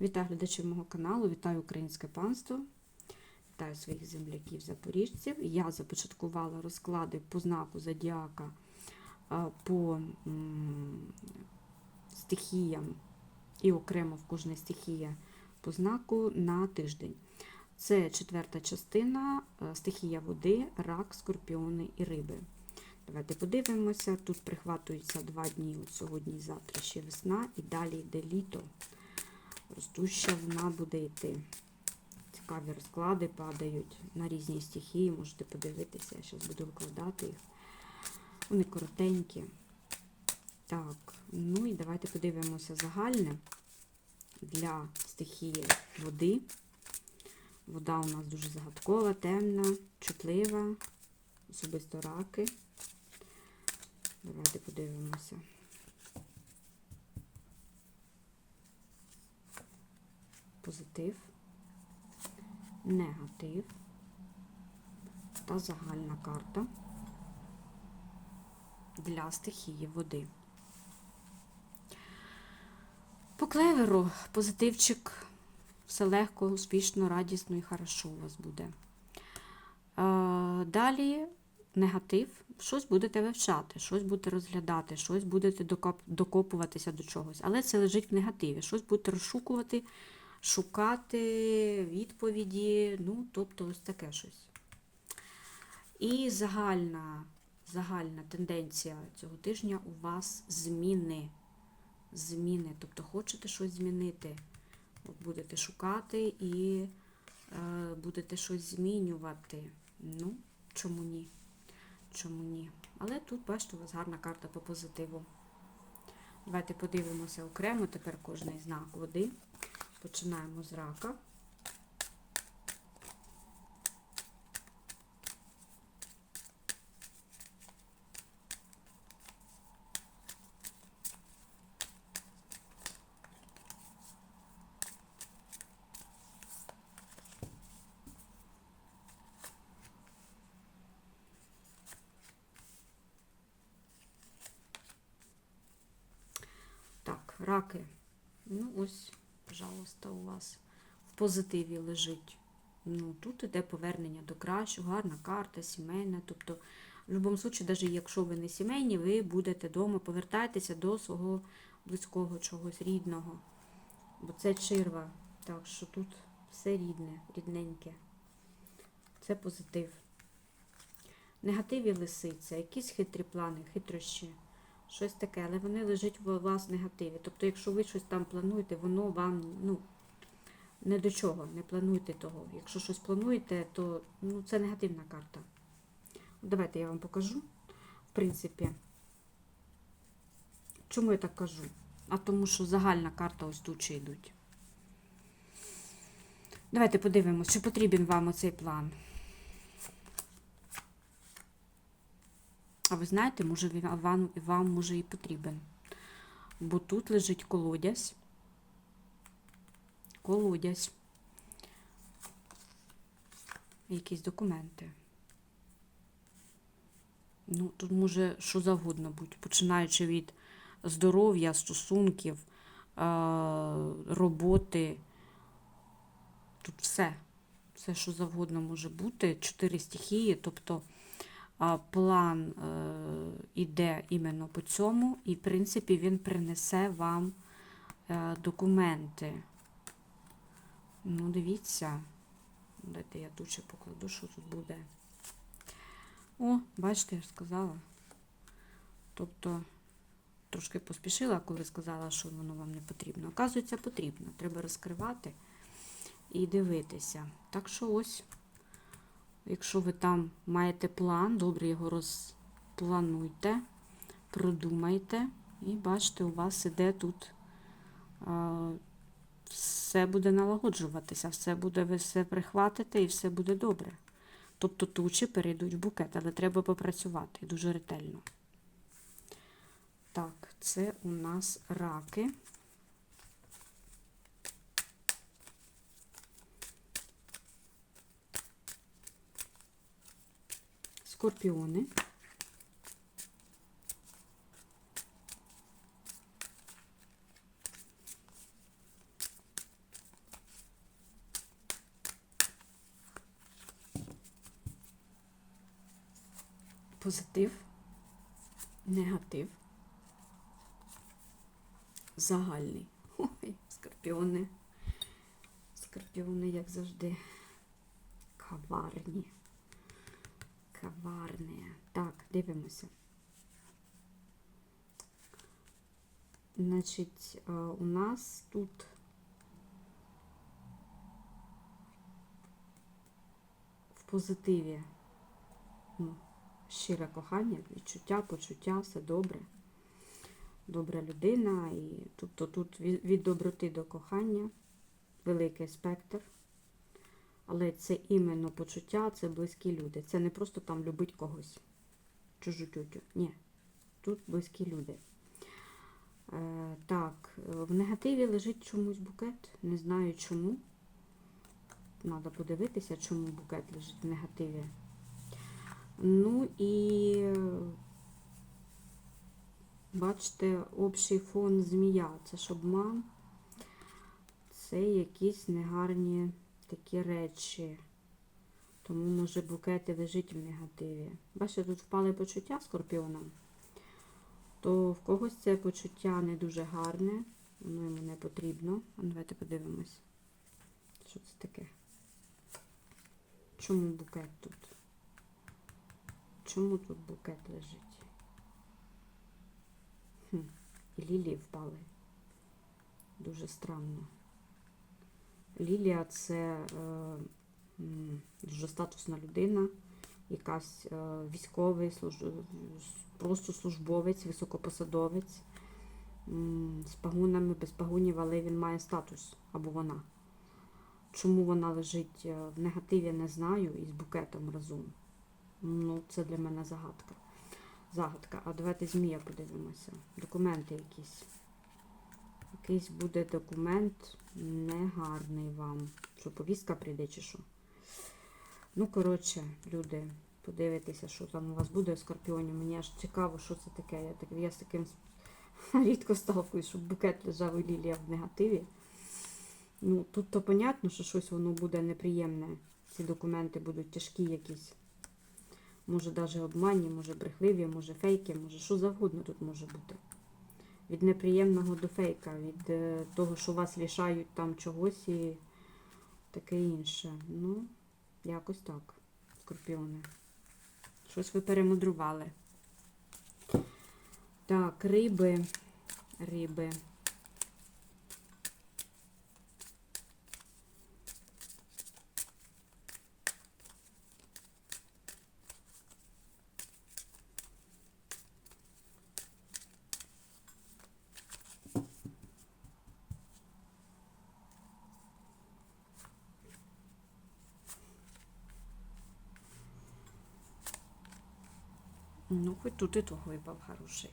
Вітаю глядачів мого каналу, вітаю українське панство, вітаю своїх земляків запоріжців. Я започаткувала розклади по знаку зодіака по стихіям і окремо в кожній стихії по знаку на тиждень. Це четверта частина е, стихія води, рак, скорпіони і риби. Давайте подивимося. Тут прихватується два дні, от сьогодні і завтра ще весна, і далі йде літо. Ростуща вона буде йти. Цікаві розклади падають на різні стихії, можете подивитися, я зараз буду викладати їх. Вони коротенькі. Так, ну і давайте подивимося загальне для стихії води. Вода у нас дуже загадкова, темна, чутлива, особисто раки. Давайте подивимося. Позитив, негатив та загальна карта для стихії води. По клеверу позитивчик, все легко, успішно, радісно і хорошо у вас буде. Далі негатив, щось будете вивчати, щось будете розглядати, щось будете докопуватися до чогось. Але це лежить в негативі. Щось будете розшукувати, шукати відповіді, ну, тобто ось таке щось. І загальна, загальна тенденція цього тижня у вас зміни. Зміни. Тобто хочете щось змінити. Будете шукати і е, будете щось змінювати. Ну, чому ні? Чому ні? Але тут, бачите, у вас гарна карта по позитиву. Давайте подивимося окремо тепер кожний знак води. Починаємо з рака. Раки. Ну, ось, пожалуйста, у вас в позитиві лежить. Ну, Тут іде повернення до кращого, гарна карта, сімейна. Тобто, в будь-якому випадку, навіть якщо ви не сімейні, ви будете вдома, повертайтеся до свого близького чогось рідного. Бо це чирва. Так що тут все рідне, рідненьке. Це позитив. Негативі лисиця, якісь хитрі плани, хитрощі щось таке, але вони лежать у вас негативі. Тобто, якщо ви щось там плануєте, воно вам ну, не до чого, не плануйте того. Якщо щось плануєте, то ну, це негативна карта. Давайте я вам покажу, в принципі, чому я так кажу? А тому що загальна карта ось тут ще йдуть. Давайте подивимось, чи потрібен вам оцей план. А ви знаєте, може він вам, вам може і потрібен. Бо тут лежить колодязь. Колодязь. Якісь документи. Ну, тут може що завгодно бути, починаючи від здоров'я, стосунків, роботи. Тут все. Все, що завгодно може бути. Чотири стихії, тобто план е, іде іменно по цьому, і, в принципі, він принесе вам е, документи. Ну, дивіться, дайте я тут ще покладу, що тут буде. О, бачите, я ж сказала. Тобто, трошки поспішила, коли сказала, що воно вам не потрібно. Оказується, потрібно. Треба розкривати і дивитися. Так що ось. Якщо ви там маєте план, добре його розплануйте, продумайте, і бачите, у вас іде тут а, все буде налагоджуватися, все буде, ви все прихватите і все буде добре. Тобто тучі перейдуть в букет, але треба попрацювати дуже ретельно. Так, це у нас раки. скорпіони. Позитив, негатив, загальний. Ой, скорпіони. Скорпіони, як завжди, каварні. Каварні. Так, дивимося. Значить, е, у нас тут в позитиві ну, щире кохання, відчуття, почуття, все добре. Добра людина. І тобто тут від доброти до кохання великий спектр. Але це іменно почуття, це близькі люди. Це не просто там любить когось, чужу тютю. Ні. Тут близькі люди. Е, так, е, в негативі лежить чомусь букет. Не знаю чому. Треба подивитися, чому букет лежить в негативі. Ну і бачите, общий фон змія. Це ж обман. Це якісь негарні такі речі. Тому, може, букет і лежить в негативі. Бачите, тут впали почуття скорпіоном. То в когось це почуття не дуже гарне, воно йому не потрібно. А ну, давайте подивимось. Що це таке? Чому букет тут? Чому тут букет лежить? Хм, і лілії впали. Дуже странно. Лілія це е, дуже статусна людина, якась е, військовий, просто службовець, високопосадовець з пагунами, без пагунів, але він має статус або вона. Чому вона лежить е, в негативі, не знаю, і з букетом разом. Ну, це для мене загадка. Загадка. А давайте змія подивимося. Документи якісь. Якийсь буде документ негарний вам. Що, повістка прийде чи що? Ну, коротше, люди, подивитися, що там у вас буде у скорпіоні. Мені аж цікаво, що це таке. Я, так, я з таким рідко сталкуюсь, щоб букет лежав і лілія в негативі. Ну, тут то понятно, що щось воно буде неприємне. Ці документи будуть тяжкі якісь. Може, навіть обманні, може брехливі, може фейки, може що завгодно тут може бути. Від неприємного до фейка, від е, того, що вас лишають там чогось і таке інше. Ну, якось так, скорпіони. Щось ви перемудрували. Так, риби, риби. Ну, хоч тут і того випав хороший.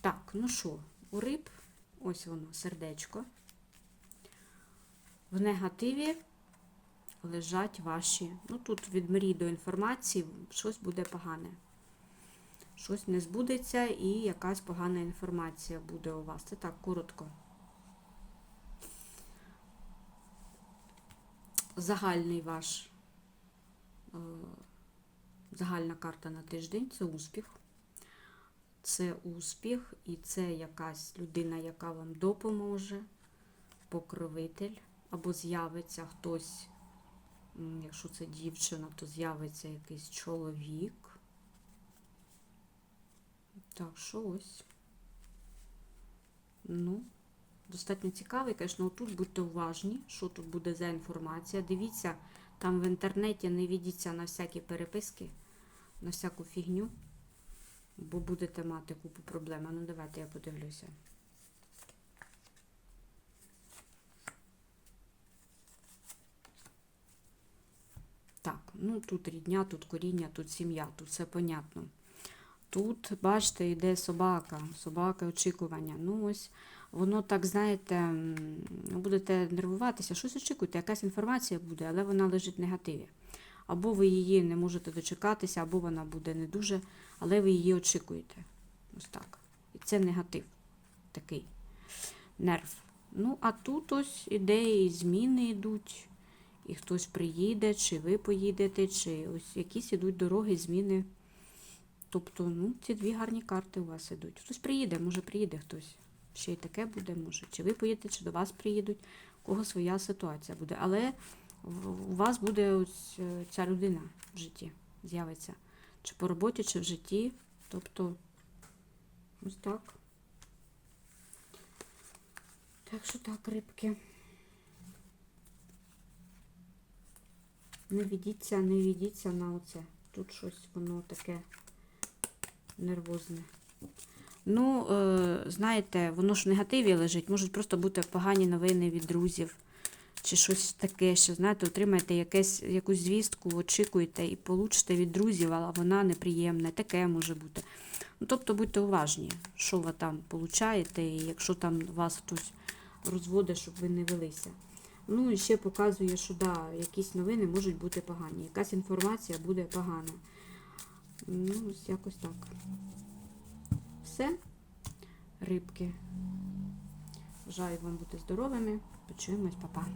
Так, ну що, у риб, ось воно, сердечко. В негативі лежать ваші. Ну, тут від мрій до інформації щось буде погане. Щось не збудеться і якась погана інформація буде у вас. Це так, коротко. Загальний ваш. Загальна карта на тиждень це успіх. Це успіх, і це якась людина, яка вам допоможе, покровитель, або з'явиться хтось, якщо це дівчина, то з'явиться якийсь чоловік. Так, що ось. Ну, достатньо цікавий, звісно, тут будьте уважні, що тут буде за інформація. Дивіться, там в інтернеті не ведіться на всякі переписки на всяку фігню, бо будете мати купу проблем. Ну, давайте я подивлюся. Так, ну тут рідня, тут коріння, тут сім'я, тут все понятно. Тут, бачите, йде собака, собака очікування. Ну, ось воно так, знаєте, ну, будете нервуватися, щось очікуєте, якась інформація буде, але вона лежить в негативі. Або ви її не можете дочекатися, або вона буде не дуже, але ви її очікуєте. Ось так. І це негатив такий нерв. Ну, а тут ось ідеї, зміни йдуть, і хтось приїде, чи ви поїдете, чи ось якісь ідуть дороги, зміни. Тобто, ну, ці дві гарні карти у вас ідуть. Хтось приїде, може приїде хтось. Ще й таке буде, може. Чи ви поїдете, чи до вас приїдуть, у кого своя ситуація буде. Але у вас буде ось е, ця людина в житті з'явиться. Чи по роботі, чи в житті. Тобто, ось так. Так що так, рибки. Не ведіться, не ведіться на оце. Тут щось воно таке нервозне. Ну, е, знаєте, воно ж в негативі лежить. Можуть просто бути погані новини від друзів. Чи щось таке, що, знаєте, отримаєте якесь, якусь звістку, очікуєте і получите від друзів, але вона неприємна. Таке може бути. Ну, тобто будьте уважні, що ви там получаєте, і якщо там вас хтось розводить, щоб ви не велися. Ну і ще показує, що да, якісь новини можуть бути погані. Якась інформація буде погана. Ну, ось якось так. Все, рибки. Бажаю вам бути здоровими. Почуємось, па-па.